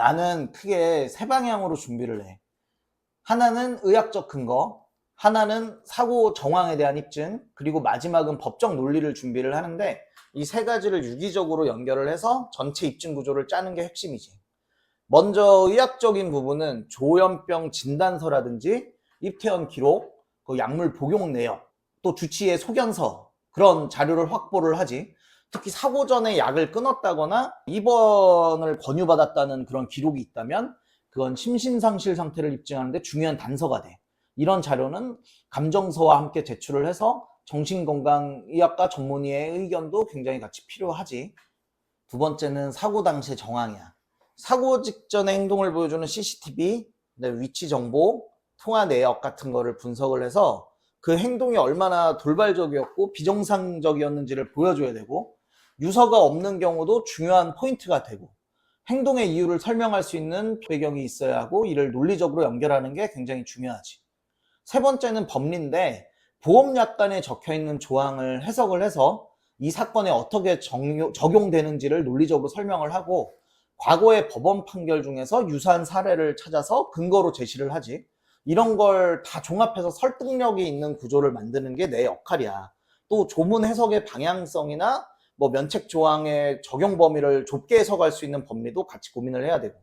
나는 크게 세 방향으로 준비를 해. 하나는 의학적 근거, 하나는 사고 정황에 대한 입증, 그리고 마지막은 법적 논리를 준비를 하는데 이 세 가지를 유기적으로 연결을 해서 전체 입증 구조를 짜는 게 핵심이지. 먼저 의학적인 부분은 조현병 진단서라든지 입퇴원 기록, 그 약물 복용 내역, 또 주치의 소견서 그런 자료를 확보를 하지. 특히 사고 전에 약을 끊었다거나 입원을 권유받았다는 그런 기록이 있다면 그건 심신상실 상태를 입증하는데 중요한 단서가 돼. 이런 자료는 감정서와 함께 제출을 해서 정신건강의학과 전문의의 의견도 굉장히 같이 필요하지. 두 번째는 사고 당시의 정황이야. 사고 직전의 행동을 보여주는 CCTV, 위치 정보, 통화 내역 같은 거를 분석을 해서 그 행동이 얼마나 돌발적이었고 비정상적이었는지를 보여줘야 되고 유서가 없는 경우도 중요한 포인트가 되고 행동의 이유를 설명할 수 있는 배경이 있어야 하고 이를 논리적으로 연결하는 게 굉장히 중요하지. 세 번째는 법리인데 보험약관에 적혀 있는 조항을 해석을 해서 이 사건에 어떻게 적용되는지를 논리적으로 설명을 하고 과거의 법원 판결 중에서 유사한 사례를 찾아서 근거로 제시를 하지. 이런 걸 다 종합해서 설득력이 있는 구조를 만드는 게 내 역할이야. 또 조문 해석의 방향성이나 뭐 면책 조항의 적용 범위를 좁게 해석할 수 있는 법리도 같이 고민을 해야 되고.